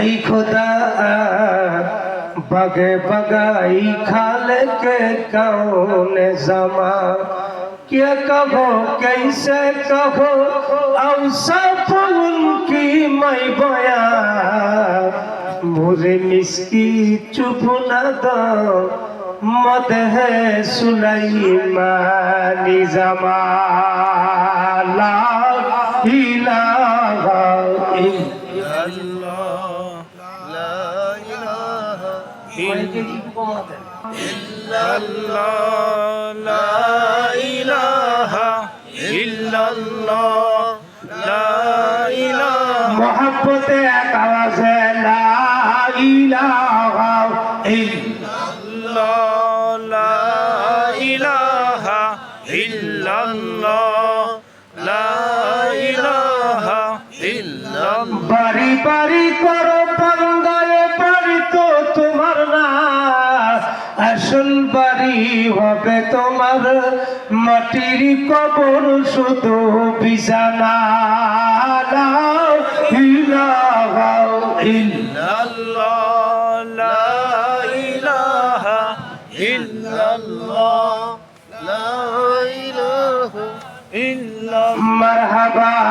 आई खुदा बगे बगाई खाल के कौन जमा क्या कहो कैसे कहो अवसफ उनकी मैं बया मुझे मिसकी चुप न दो मद है सुलैमानी जमाला इलाहा illallah la ilaha illallah la ilaha illallah la ilaha mohabbat ek awaz hai la ilaha illallah la ilaha illallah la ilaha illallah পারি করো পারি তো তোমার না। আসল বাড়ি হবে তোমার মাটির কবর শুধু বিছানা। মারহাবা।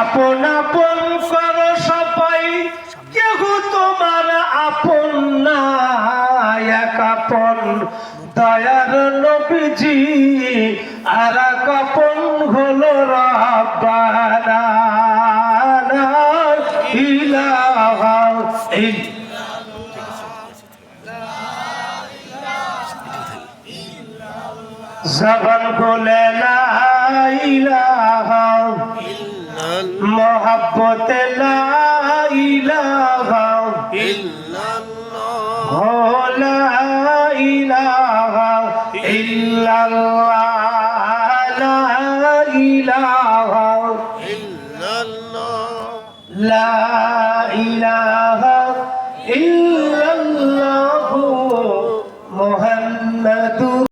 আপন আপন কর সবাই, কেহ তোমার আপন না এক আপন দয়ার নবীজি, আর এক আপন হলো রাব্বানা। ইলাহা ইল্লা জবান বলে লা La